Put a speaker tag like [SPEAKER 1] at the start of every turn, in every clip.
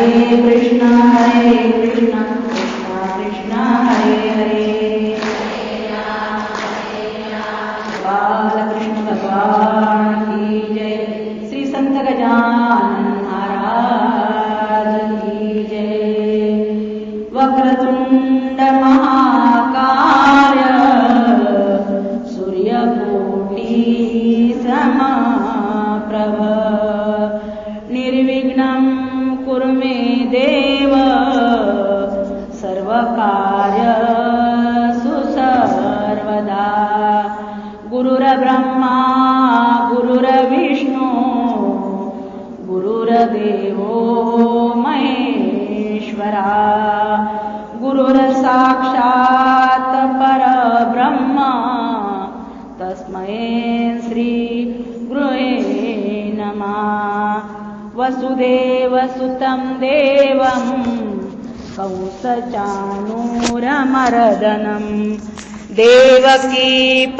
[SPEAKER 1] हरे कृष्ण हरे कृष्ण.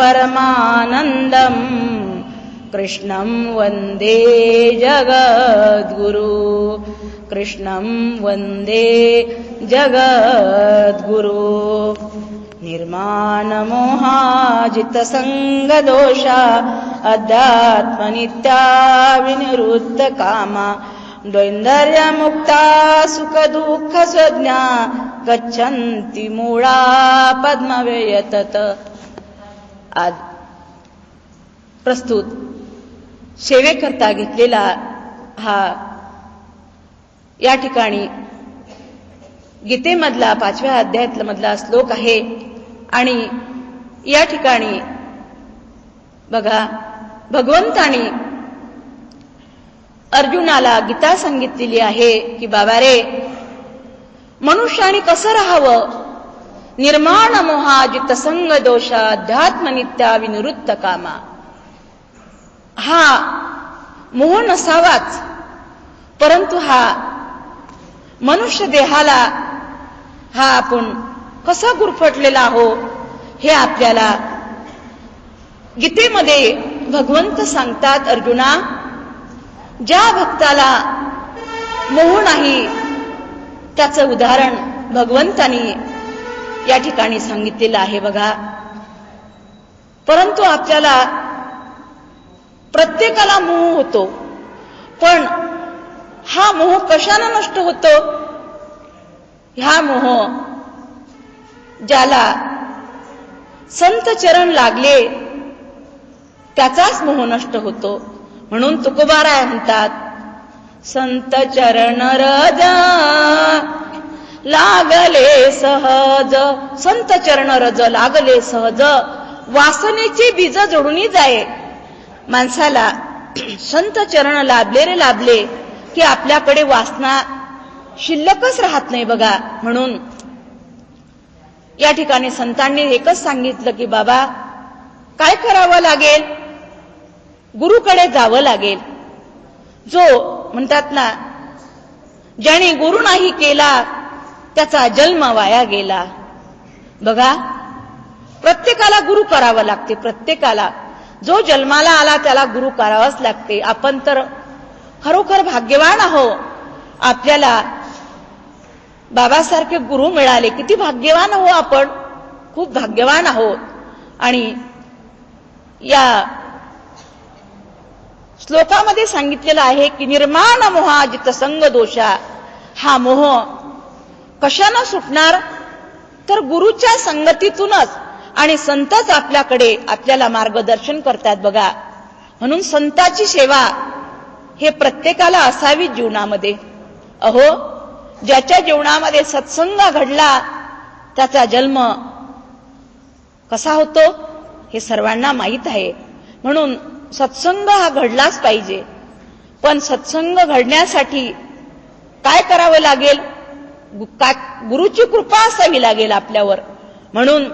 [SPEAKER 1] परमानन्दम्। कृष्णं वन्दे जगद्गुरु। कृष्णं वन्दे जगद्गुरु। निर्माणमोहाजितसङ्गदोषा अध्यात्मनित्या विनिरुद्धकामा द्वैन्दर्यमुक्ता सुखदुःखस्वज्ञा गच्छन्ति मूळा पद्मव्ययतत आज प्रस्तुत सेवेकरता घेतलेला हा या ठिकाणी गीतेमधला पाचव्या अध्यायातला मधला श्लोक आहे. आणि या ठिकाणी बघा भगवंतानी अर्जुनाला गीता सांगितलेली आहे की बाबा रे मनुष्याने कसं राहावं? निर्माण मोहाजित संग दोषा अध्यात्मनित्या विनिवृत्त कामा हा मोह नसावाच परंतु हा मनुष्य देहाला हा आपण कसा गुरफटलेला आहो हे आपल्याला गीतेमध्ये भगवंत सांगतात अर्जुना ज्या भक्ताला मोह नाही त्याचं उदाहरण भगवंतानी या ठिकाणी सांगितलेलं आहे बघा. परंतु आपल्याला प्रत्येकाला मोह होतो. पण हा मोह कशानं नष्ट होतो? ह्या मोह ज्याला संत चरण लागले त्याचाच मोह नष्ट होतो. म्हणून तुकोबाराय म्हणतात संत चरण रजा लागले सहज. संत चरण रज लागले सहज. वासनेची बीज जोडून जाय. माणसाला संत चरण लाभले रे लाभले की आपल्याकडे वासना शिल्लकच राहत नाही बघा. म्हणून या ठिकाणी संतांनी एकच सांगितलं की बाबा काय करावं लागेल? गुरुकडे जावं लागेल. जो म्हणतात ना ज्याने गुरु नाही केला त्याचा जन्म वाया गेला. बघा प्रत्येकाला गुरु करावं लागते प्रत्येकाला. जो जन्माला आला त्याला गुरु करावाच लागते. आपण तर खरोखर भाग्यवान आहो. आपल्याला बाबासारखे गुरु मिळाले. किती भाग्यवान आहो आपण. खूप भाग्यवान आहोत आणि या श्लोकामध्ये सांगितलेलं आहे की निर्माण मोहा संग दोषा हा मोह कशानं सुटणार? तर गुरुच्या संगतीतूनच. आणि संतच आपल्याकडे आपल्याला मार्गदर्शन करतात बघा. म्हणून संताची सेवा हे प्रत्येकाला असावी जीवनामध्ये. अहो ज्याच्या जीवनामध्ये सत्संग घडला त्याचा जन्म कसा होतो हे सर्वांना माहीत आहे. म्हणून सत्संग हा घडलाच पाहिजे. पण सत्संग घडण्यासाठी काय करावं लागेल? गुरुची कृपा असावी लागेल आपल्यावर. म्हणून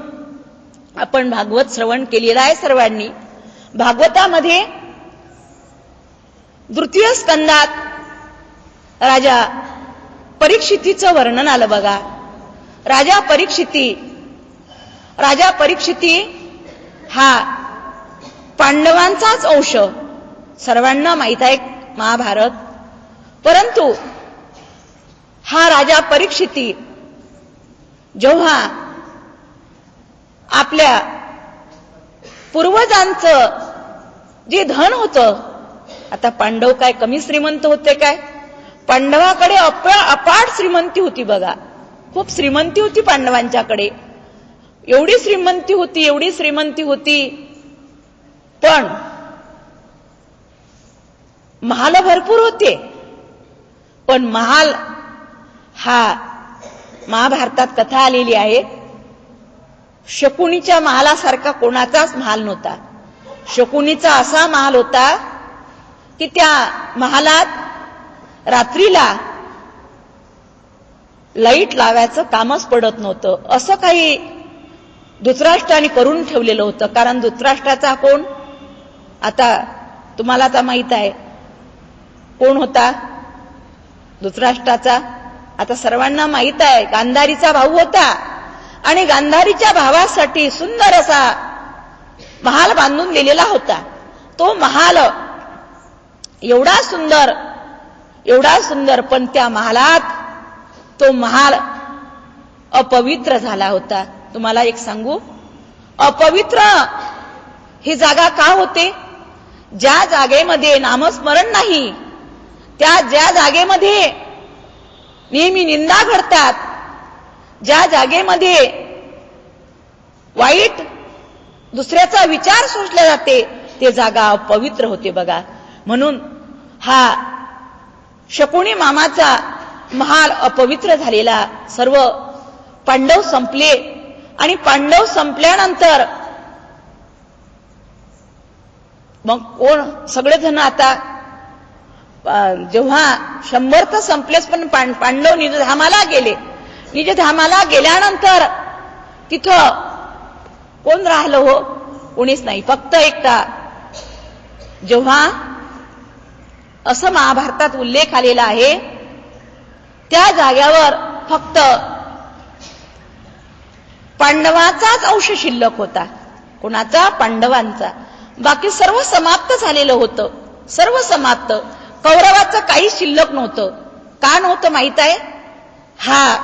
[SPEAKER 1] आपण भागवत श्रवण केलेलं आहे सर्वांनी. भागवतामध्ये तृतीय स्कंदात राजा परीक्षितीचं वर्णन आलं बघा. राजा परीक्षिती राजा परीक्षिती हा पांडवांचाच अंश. सर्वांना माहीत आहे महाभारत. परंतु हा राजा परीक्षिती जेव्हा आपल्या पूर्वजांचं जे धन होतं आता पांडव काय कमी श्रीमंत होते काय? पांडवाकडे अप अपाट श्रीमंती होती बघा. खूप श्रीमंती होती पांडवांच्याकडे. एवढी श्रीमंती होती एवढी श्रीमंती होती. पण महाल भरपूर होते. पण महाल हा महाभारतात कथा आलेली आहे. शकुनीच्या महालासारखा कोणाचाच महाल नव्हता. शकुनीचा असा महाल होता की त्या महालात रात्रीला लाइट लावायचं कामच पडत नव्हतं. असं काही धृतराष्ट्राने करून ठेवलेलं होतं. कारण धृतराष्ट्राचा कोण? आता तुम्हाला आता माहीत आहे. कोण होता? धृतराष्ट्राचा आता सर्वांना माहीत आहे गांधारीचा भाऊ होता. आणि गांधारीच्या भावासाठी सुंदर असा महाल बांधून दिलेला होता. तो महाल एवढा सुंदर एवढा सुंदर पण त्या महालात तो महाल अपवित्र झाला होता. तुम्हाला एक सांगू? अपवित्र ही जागा का होते? ज्या जागेमध्ये नामस्मरण नाही त्या ज्या जागेमध्ये नेहमी निंदा घडतात ज्या जागेमध्ये वाईट दुसऱ्याचा विचार सोसला जाते ते जागा पवित्र होते बघा. म्हणून हा शकुणी मामाचा महाल अपवित्र झालेला सर्व पांडव संपले आणि पांडव संपल्यानंतर मग कोण? सगळेजण आता जेव्हा शंभर तर संपलेच पण पांडव निजधामाला गेले. निजधामाला गेल्यानंतर तिथं कोण राहिलं हो? कोणीच नाही. फक्त एकटा. जेव्हा असं महाभारतात उल्लेख आलेला आहे त्या जाग्यावर फक्त पांडवाचाच अंश शिल्लक होता. कोणाचा? पांडवांचा. बाकी सर्व समाप्त झालेलं होतं. सर्व समाप्त. कौरवाचं काही शिल्लक नव्हतं. का नव्हतं माहीत आहे? हा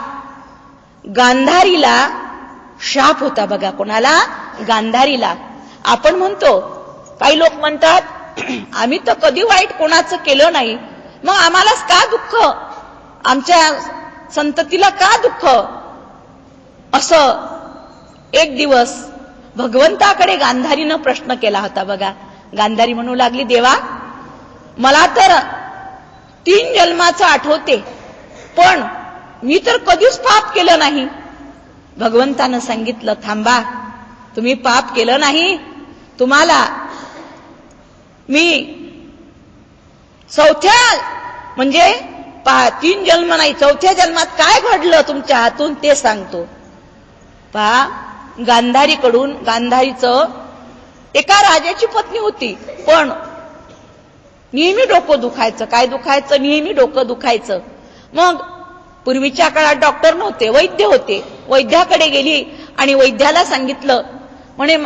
[SPEAKER 1] गांधारीला शाप होता बघा. कोणाला? गांधारीला. आपण म्हणतो काही लोक म्हणतात आम्ही तर कधी वाईट कोणाचं केलं नाही. मग आम्हालाच का दुःख? आमच्या संततीला का दुःख? असं एक दिवस भगवंताकडे गांधारीनं प्रश्न केला होता बघा. गांधारी म्हणू लागली देवा मला तर तीन जन्माचं आठवते पण मी तर कधीच पाप केलं नाही. भगवंतानं सांगितलं थांबा तुम्ही पाप केलं नाही. तुम्हाला मी चौथ्या म्हणजे पहा तीन जन्म नाही चौथ्या जन्मात काय घडलं तुमच्या हातून ते सांगतो. पहा गांधारीकडून गांधारीचं एका राजाची पत्नी होती पण नेहमी डोकं दुखायचं. काय दुखायचं? नेहमी डोकं दुखायचं. मग पूर्वीच्या काळात डॉक्टर नव्हते वैद्य होते. वैद्याकडे गेली आणि वैद्याला सांगितलं. म्हणे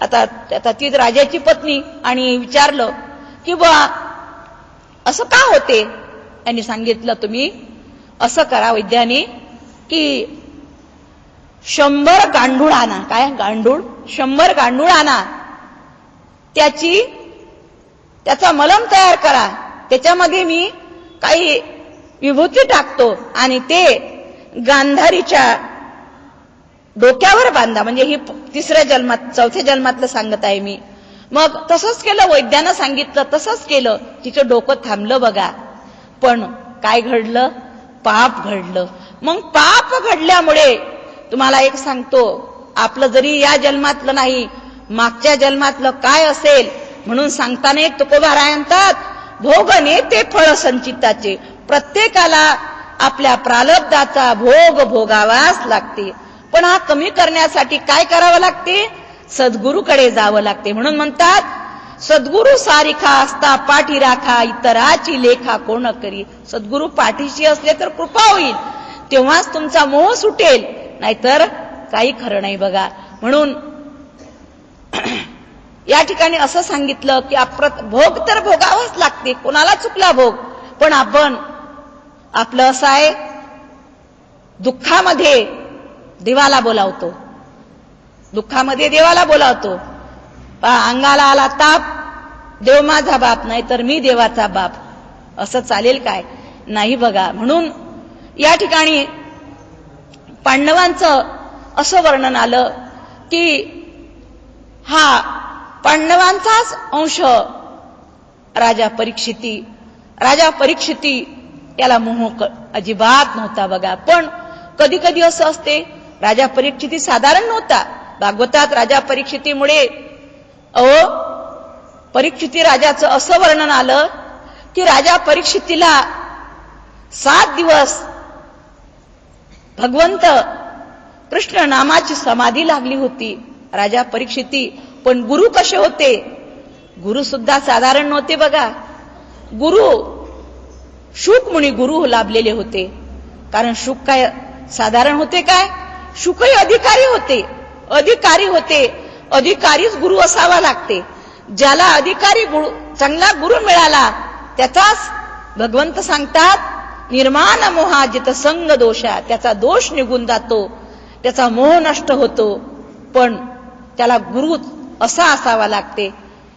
[SPEAKER 1] आता आता ती राजाची पत्नी आणि विचारलं की बा असं का होते? आणि सांगितलं तुम्ही असं करा वैद्याने की शंभर गांडूळ आणा. काय? गांडूळ? शंभर गांडूळ आणा. त्याची त्याचा मलम तयार करा. त्याच्यामध्ये मी काही विभूती टाकतो आणि ते गांधारीच्या डोक्यावर बांधा. म्हणजे ही तिसऱ्या जन्मात चौथ्या जन्मातलं सांगत आहे मी. मग तसंच केलं वैद्यानं सांगितलं तसंच केलं. तिचं डोकं थांबलं बघा. पण काय घडलं? पाप घडलं. मग पाप घडल्यामुळे तुम्हाला एक सांगतो आपलं जरी या जन्मातलं नाही मागच्या जन्मातलं काय असेल म्हणून सांगताना एक तुकोबारा म्हणतात भोग नेते फळ संचिताचे. प्रत्येकाला आपल्या प्रालब्धाचा भोग भोगावाच लागते. पण हा कमी करण्यासाठी काय करावं लागते? सद्गुरूकडे जावं लागते. म्हणून म्हणतात सद्गुरु सारिखा असता पाठी राखा इतराची लेखा कोण करी. सद्गुरु पाठीशी असले तर कृपा होईल. तेव्हाच तुमचा मोह सुटेल. नाहीतर काही खरं नाही बघा. म्हणून या ठिकाणी असं सांगितलं की अप्रत भोग तर भोगावाच लागते कोणाला चुकला भोग? पण आपण आपलं असं आहे दुःखामध्ये देवाला बोलावतो. दुःखामध्ये देवाला बोलावतो. पहा, अंगाला आला ताप देव माझा बाप नाही तर मी देवाचा बाप. असं चालेल काय? नाही बघा. म्हणून या ठिकाणी पांडवांचं असं वर्णन आलं की हा पांडवांचाच अंश राजा परीक्षिती राजा परीक्षिती याला मोह क- अजिबात नव्हता बघा. पण कधी कधी असं असते राजा परीक्षिती साधारण नव्हता. भागवतात राजा परीक्षितीमुळे अहो परीक्षिती राजाचं असं वर्णन आलं की राजा परीक्षितीला सात दिवस भगवंत कृष्ण नामाची समाधी लागली होती. राजा परीक्षिती पण गुरु कसे होते? गुरु सुद्धा साधारण नव्हते बघा. गुरु शुक मुनी गुरु लाभलेले होते. कारण शुक काय साधारण होते काय? शुकही अधिकारी होते. अधिकारी होते. अधिकारीच गुरु असावा लागते. ज्याला अधिकारी गुरु चांगला गुरु मिळाला त्याचाच भगवंत सांगतात निर्माण मोहा जित संग दोषा. त्याचा दोष निघून जातो. त्याचा मोह नष्ट होतो. पण त्याला गुरु असा असावा लागते.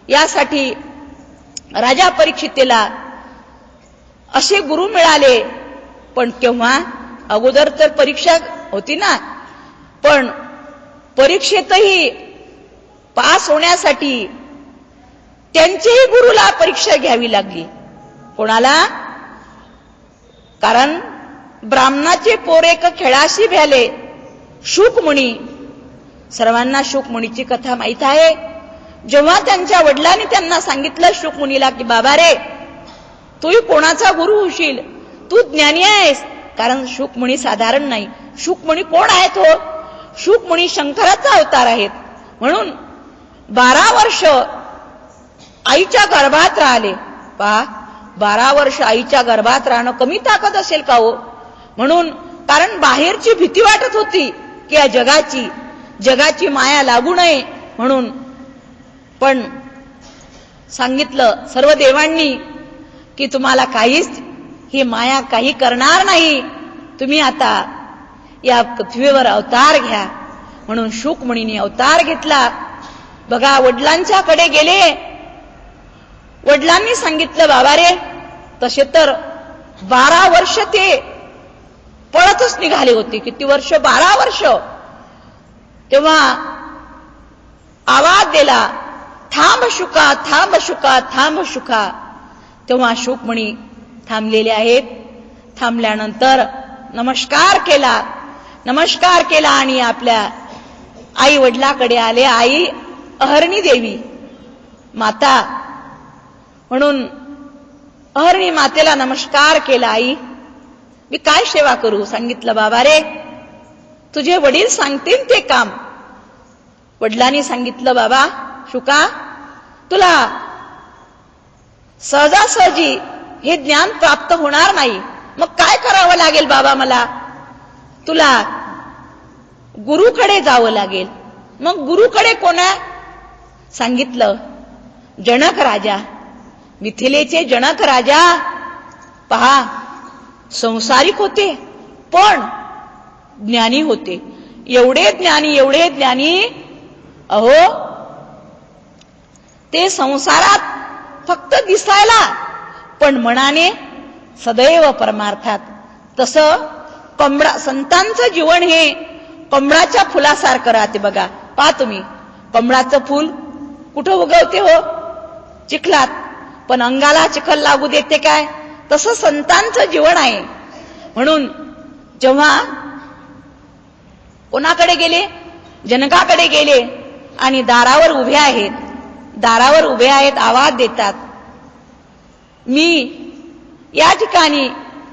[SPEAKER 1] यासाठी राजा परीक्षितेला असे गुरु मिळाले पण केव्हा? अगोदर तर परीक्षा होती ना. पण परीक्षेतही पास होण्यासाठी त्यांचेही गुरुला परीक्षा घ्यावी लागली. कोणाला? कारण ब्राह्मणाचे पोर एक खेळाशी भ्याले. शुकमुनी सर्वांना शुकमुनीची कथा माहीत आहे. जेव्हा त्यांच्या वडिलांनी त्यांना सांगितलं शुकमुनीला की बाबा रे तूही कोणाचा गुरु होशील? तू ज्ञानी आहेस. कारण शुकमुनी साधारण नाही. शुकमुनी कोण आहेत हो? शुकमुनी शंकराचा अवतार आहेत. म्हणून बारा वर्ष आईच्या गर्भात राहिले. पहा बारा वर्ष आईच्या गर्भात राहणं कमी ताकद असेल का हो? म्हणून कारण बाहेरची भीती वाटत होती की या जगाची जगाची माया लागू नये म्हणून. पण सांगितलं सर्व देवांनी की तुम्हाला काहीच ही माया काही करणार नाही. तुम्ही आता या पृथ्वीवर अवतार घ्या. म्हणून शुकमणीने अवतार घेतला. बघा वडिलांच्याकडे गेले. वडिलांनी सांगितलं बाबा रे तसे तर बारा वर्ष ते पळतच निघाले होते. किती वर्ष? बारा वर्ष. तेव्हा आवाज दिला थांब शुका थांब शुका थांब शुका. तेव्हा शुकमणी थांबलेले आहेत. थांबल्यानंतर नमस्कार केला नमस्कार केला आणि आपल्या आई वडिलाकडे आले. आई अहरणी देवी माता. म्हणून अहरणी मातेला नमस्कार केला आई मी काय सेवा करू? सांगितलं बाबा रे. तुझे वडील सांगतील ते काम. वडिलांनी सांगितलं बाबा शुका तुला सहजासहजी हे ज्ञान प्राप्त होणार नाही. मग काय करावं लागेल बाबा मला? तुला गुरुकडे जावं लागेल. मग गुरुकडे कोणा? सांगितलं जनक राजा. मिथिलेचे जनक राजा. पहा संसारिक होते पण ज्ञानी होते. एवढे ज्ञानी एवढे ज्ञानी अहो ते संसारात फक्त दिसायला पण मनाने सदैव परमार्थात. तसं कमळा संतांचं जीवन हे कमळाच्या फुलासारखं राहते बघा. पहा तुम्ही कमळाचं फूल कुठं उगवते हो? चिखलात. पण अंगाला चिखल लागू देते काय? तसं संतांचं जीवन आहे. म्हणून जेव्हा कोणाकडे गेले? जनकाकडे गेले. आणि दारावर उभे आहेत. दारावर उभे आहेत आवाज देतात. मी या ठिकाणी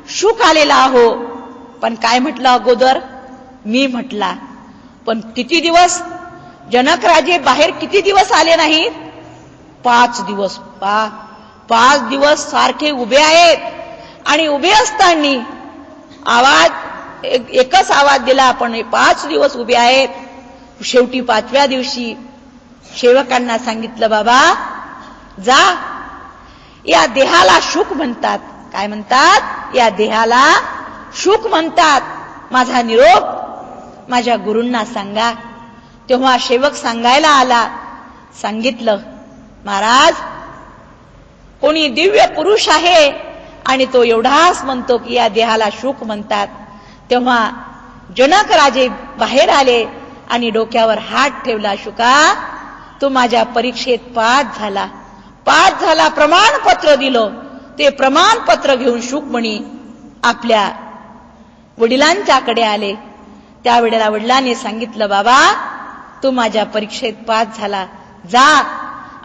[SPEAKER 1] सुख आलेला आहो. पण काय म्हटलं अगोदर? मी म्हटला पण किती दिवस? जनकराजे बाहेर किती दिवस आले नाहीत? पाच दिवस पा पाच दिवस सारखे उभे आहेत. आणि उभे असताना आवाज एक- एकच आवाज दिला आपण हे पाच दिवस उभे आहेत. शेवटी पाचव्या दिवशी सेवकांना सांगितलं बाबा जा. या देहाला शुक म्हणतात. काय म्हणतात? या देहाला सुख म्हणतात. माझा निरोप माझ्या गुरूंना सांगा. तेव्हा सेवक सांगायला आला. सांगितलं महाराज कोणी दिव्य पुरुष आहे आणि तो एवढाच म्हणतो की या देहाला शुक म्हणतात. तेव्हा जनक राजे बाहेर आले आणि डोक्यावर हात ठेवला शुका तू माझ्या परीक्षेत पास झाला. पास झाला प्रमाणपत्र दिलं. ते प्रमाणपत्र घेऊन शुकमणी आपल्या वडिलांच्याकडे आले. त्यावेळेला वडिलांनी सांगितलं बाबा तू माझ्या परीक्षेत पास झाला. जा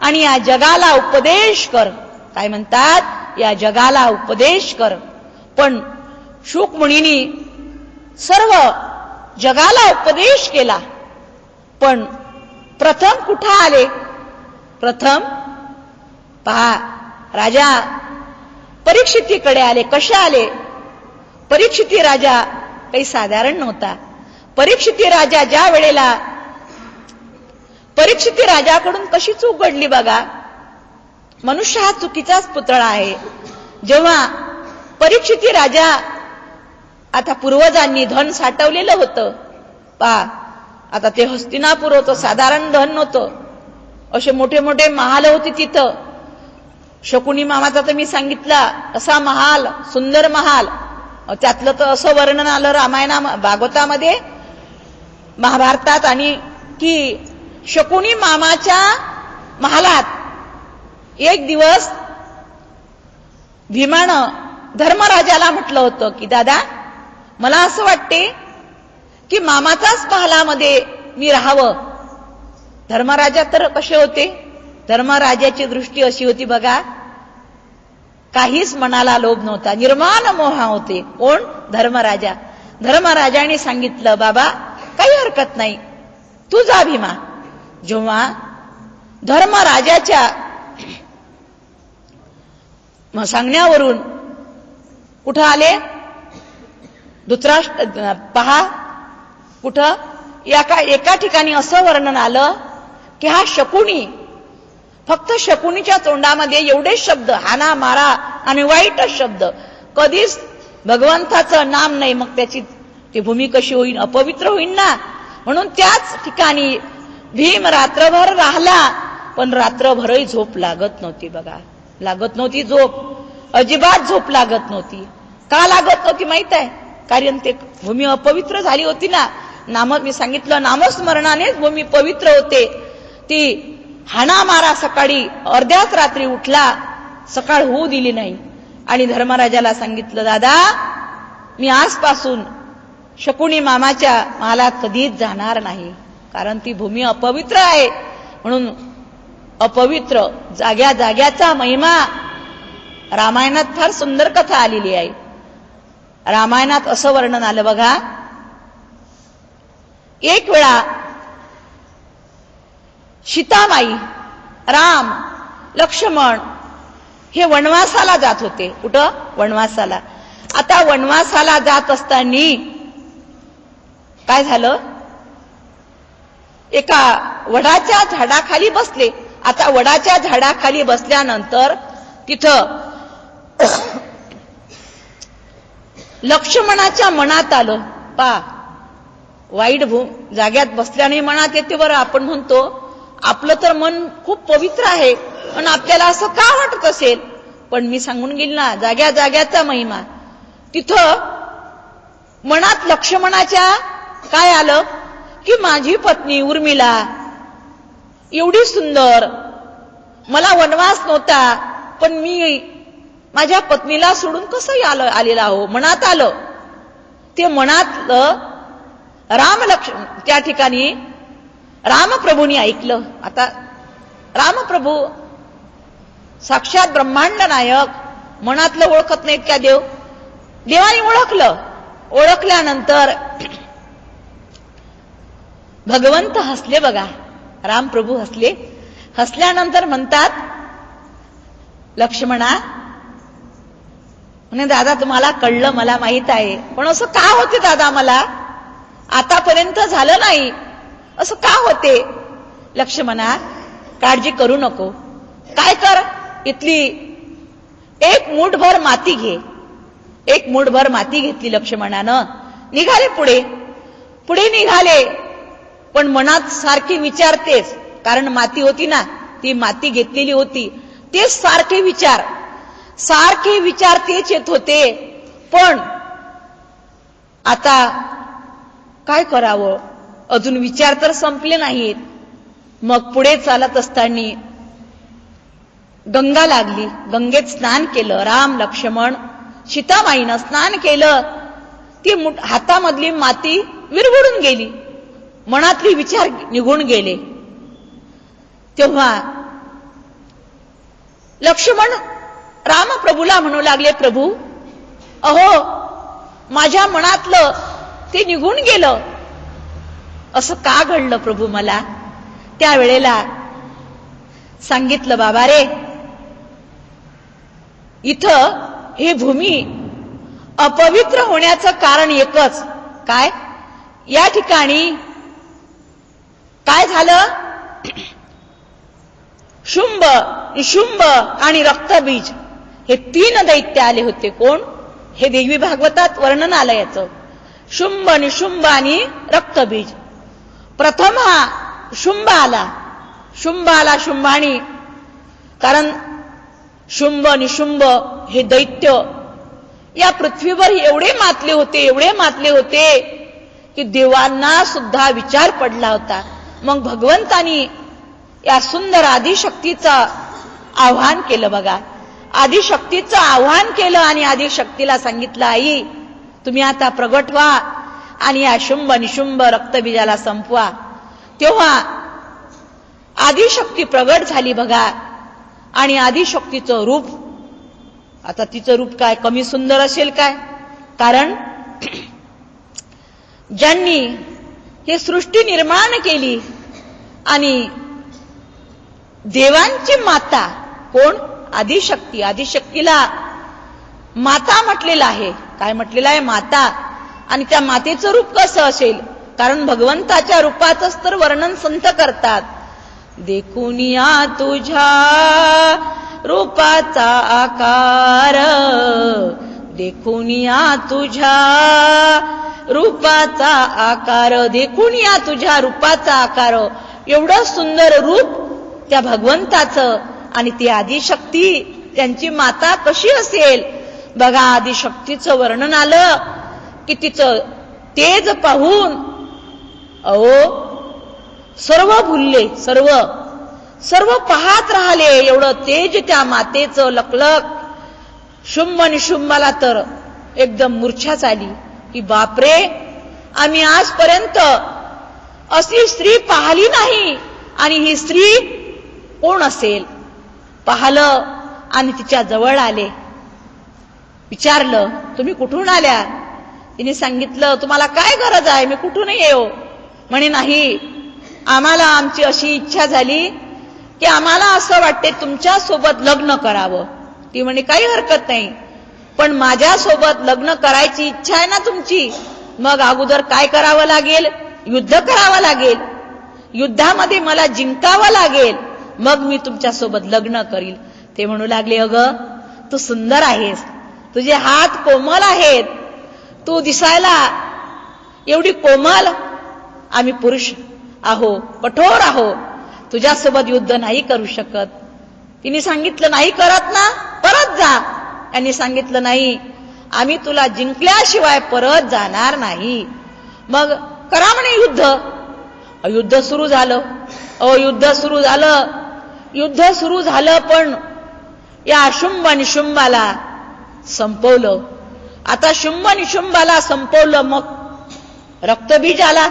[SPEAKER 1] आणि या जगाला उपदेश कर. काय म्हणतात? या जगाला उपदेश कर. पण शुकमुनीनी सर्व जगाला उपदेश केला. पण प्रथम कुठं आले? प्रथम पहा राजा परीक्षितीकडे आले. कसे आले? परीक्षिती राजा काही साधारण नव्हता. परीक्षिती राजा ज्या वेळेला परीक्षिती राजाकडून कशी चूक घडली बघा. मनुष्य हा चुकीचाच पुतळा आहे. जेव्हा परीक्षिती राजा आता पूर्वजांनी धन साठवलेलं होतं. पा आता ते हस्तिनापूर होतं साधारण धन नव्हतं असे मोठे मोठे महाल होते तिथं. शकुनी मामाचा तर मी सांगितला असा महाल सुंदर महाल. त्यातलं तर असं वर्णन आलं रामायणा भागवतामध्ये महाभारतात आणि की शकुनी मामाच्या महालात एक दिवस भीमानं धर्मराजाला म्हटलं होतं की दादा मला असं वाटते की मामाचाच महालामध्ये मी राहावं. धर्मराजा तर कसे होते? धर्मराजाची दृष्टी अशी होती बघा. काहीच मनाला लोभ नव्हता. निर्माण मोहा होते. कोण? धर्मराजा. धर्मराजाने सांगितलं बाबा काही हरकत नाही. तू जा भीमा जेव्हा धर्मराजाच्या सांगण्यावरून कुठं आले? धृतराष्ट्र पहा कुठं? एका एका ठिकाणी असं वर्णन आलं की हा शकुनी फक्त शकुनीच्या तोंडामध्ये एवढे शब्द हाना मारा आणि वाईटच शब्द. कधीच भगवंताचं नाम नाही मग त्याची ती भूमी कशी होईल अपवित्र होईल ना? म्हणून त्याच ठिकाणी भीम रात्रभर राहिला पण रात्रभरही झोप लागत नव्हती बघा. लागत नव्हती झोप. अजिबात झोप लागत नव्हती. का लागत नव्हती माहीत आहे? कारण ते भूमी अपवित्र झाली होती ना. नाम मी सांगितलं नामस्मरणानेच भूमी पवित्र होते. ती हाणा मारा सकाळी अर्ध्याच रात्री उठला सकाळ होऊ दिली नाही. आणि धर्मराजाला सांगितलं दादा मी आजपासून शकुणी मामाच्या महालात कधीच जाणार नाही. कारण ती भूमी अपवित्र आहे. म्हणून अपवित्र जाग्या जाग्याचा महिमा रामायणात फार सुंदर कथा आलेली आहे. रामायणात असं वर्णन आलं बघा. एक वेळा सीतामाई राम लक्ष्मण हे वनवासाला जात होते. कुठं? वनवासाला. आता वनवासाला जात असताना काय झालं? एका वडाच्या झाडाखाली बसले. आता वडाच्या झाडाखाली बसल्यानंतर तिथं लक्ष्मणाच्या मनात आलं. पा वाईट भू जाग्यात बसल्याने मनात येते बरं आपण म्हणतो आपलं तर मन खूप पवित्र आहे पण आपल्याला असं का वाटत असेल? पण मी सांगून गेल ना जाग्या जाग्याचा महिमा. तिथं मनात लक्ष्मणाच्या काय आलं? की माझी पत्नी उर्मिला एवढी सुंदर. मला वनवास नव्हता पण मी माझ्या पत्नीला सोडून कसं आलं आलेलं हो मनात आलं. ते मनातलं राम लक्ष त्या ठिकाणी रामप्रभूंनी ऐकलं. आता रामप्रभू साक्षात ब्रह्मांड नायक मनातलं ओळखत नाहीत का देव? देवाने ओळखलं. ओळखल्यानंतर भगवंत हसले बघा. रामप्रभू हसले. हसल्यानंतर म्हणतात लक्ष्मणा म्हणे दादा तुम्हाला कळलं मला माहीत आहे. पण असं का होते दादा मला? आतापर्यंत झालं नाही. असं का होते? लक्ष्मणा काळजी करू नको. काय कर? इथली एक मूठभर माती घे. एक मूठभर माती घेतली लक्ष्मणानं. निघाले पुढे. पुढे निघाले. पण मनात सारखी विचारतेच. कारण माती होती ना ती माती घेतलेली होती. तेच सारखे विचार. सारखे विचार तेच येत होते. पण आता काय करावं? अजून विचार तर संपले नाहीत. मग पुढे चालत असताना गंगा लागली. गंगेत स्नान केलं. राम लक्ष्मण सीताबाईनं स्नान केलं. ती मुठ- हातामधली माती विरघळून गेली. मनातली विचार निघून गेले. तेव्हा लक्ष्मण रामप्रभूला म्हणू लागले प्रभू अहो माझ्या मनातलं ते निघून गेलं. असं का घडलं प्रभू मला? त्यावेळेला सांगितलं बाबा रे इथं हे भूमी अपवित्र होण्याचं कारण एकच. काय? या ठिकाणी काय झालं? शुंभ निशुंभ आणि रक्तबीज. हे तीन दैत्य आले होते. कोण? हे देवी भागवतात वर्णन आलं याचं. शुंभ निशुंभ आणि रक्तबीज. प्रथम हा शुंभ आला. शुंभ आला शुंभाणी कारण शुंभ निशुंभ हे दैत्य. या पृथ्वीवर एवढे मातले होते एवढे मातले होते की देवांना सुद्धा विचार पडला होता. मग भगवंतानी या सुंदर आदिशक्तीचं आव्हान केलं बघा. आदिशक्तीचं आव्हान केलं आणि आदिशक्तीला सांगितलं आई तुम्ही आता प्रगट व्हा आणि या शुंभ निशुंभ रक्तबीजाला संपवा. तेव्हा आदिशक्ती प्रगट झाली बघा आणि आदिशक्तीचं रूप आता तिचं रूप काय? कमी सुंदर असेल काय? कारण ज्यांनी हे सृष्टी निर्माण केली आणि देवांची माता कोण? आदिशक्ती आदिशक्तीला माता म्हटलेलं आहे. काय म्हटलेलं आहे? माता. आणि त्या मातेचं रूप कसं असेल? कारण भगवंताच्या रूपाचंच तर वर्णन संत करतात. देखून या तुझ्या रूपाचा आकार. देखून या तुझ्या रूपाचा आकार. देखून या तुझ्या रूपाचा आकार. एवढं सुंदर रूप त्या भगवंताचं आणि ती आदिशक्ती त्यांची माता कशी असेल? बघा आदिशक्तीचं वर्णन आलं की तिचं तेज पाहून अहो सर्व भुलले सर्व सर्व पाहत राहिले एवढं तेज त्या मातेचं लकलक. शुंभ आणि शुंभाला तर एकदम मूर्छाच आली की बापरे आम्ही आजपर्यंत अशी स्त्री पाहिली नाही आणि ही स्त्री कोण असेल? पाहलं आणि तिच्या जवळ आले. विचारलं तुम्ही कुठून आल्या? तिने सांगितलं तुम्हाला काय गरज आहे? मी कुठून येऊ. म्हणे नाही. आम्हाला आमची अशी इच्छा झाली की आम्हाला असं वाटते तुमच्यासोबत लग्न करावं. ती म्हणे काही हरकत नाही. पण माझ्या सोबत लग्न करायची इच्छा आहे ना तुमची मग अगोदर काय करावं लागेल? युद्ध करावं लागेल. युद्धामध्ये मला जिंकावं लागेल. मग मी तुमच्यासोबत लग्न करील ते म्हणू लागले अगं तू सुंदर आहेस. तुझे हात कोमल आहेत. तू दिसायला एवढी कोमल. आम्ही पुरुष आहो कठोर आहो. तुझ्यासोबत युद्ध नाही करू शकत. तिने सांगितलं नाही करत ना परत जा. यांनी सांगितलं नाही आम्ही तुला जिंकल्याशिवाय परत जाणार नाही. मग करा म्हणे युद्ध. अ, युद्ध सुरू झालं. अ युद्ध सुरू झालं. युद्ध सुरू झालं पण या अशुंभ निशुंभाला संपवलं. आता शुंभ निशुंभाला संपवलं मग रक्तबीज आला.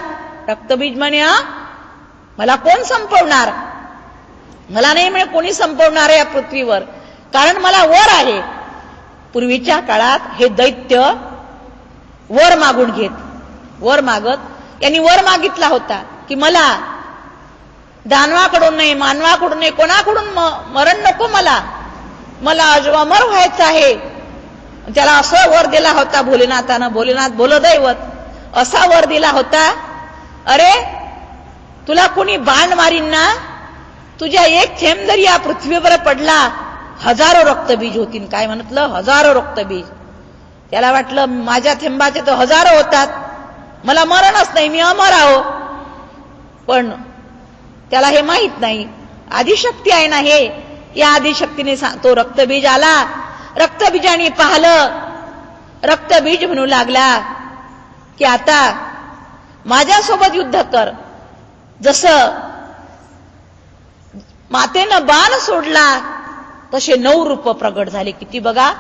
[SPEAKER 1] रक्तबीज म्हणे मला कोण संपवणार? मला नाही म्हणे कोणी संपवणार आहे या पृथ्वीवर. कारण मला वर आहे. पूर्वीच्या काळात हे दैत्य वर मागून घेत वर मागत यांनी वर मागितला होता की मला दानवाकडून नाही मानवाकडून नाही कोणाकडून म- मरण नको मला. मला अजवामर व्हायचं आहे. त्याला असं वर दिला होता भोलेनाथानं भोलेनाथ बोलदैवत असा वर दिला होता अरे तुला कोणी बाण मारीन ना? तुझ्या एक थेंब जरी या पृथ्वीवर पडला हजारो रक्तबीज होतील काय म्हणतलं हजारो रक्तबीज. त्याला वाटलं माझ्या थेंबाचे तर हजारो होतात. मला मरणच नाही मी अमर आहो. पण त्याला हे माहीत नाही. आदिशक्ती आहे ना हे? या आदिशक्तीने तो रक्तबीज आला. रक्तबीजाने पाहलं. रक्तबीज म्हणू लागला की आता माझ्यासोबत युद्ध कर. जसं मातेनं बाण सोडला तसे नऊ रूप प्रगट झाले. किती बघा?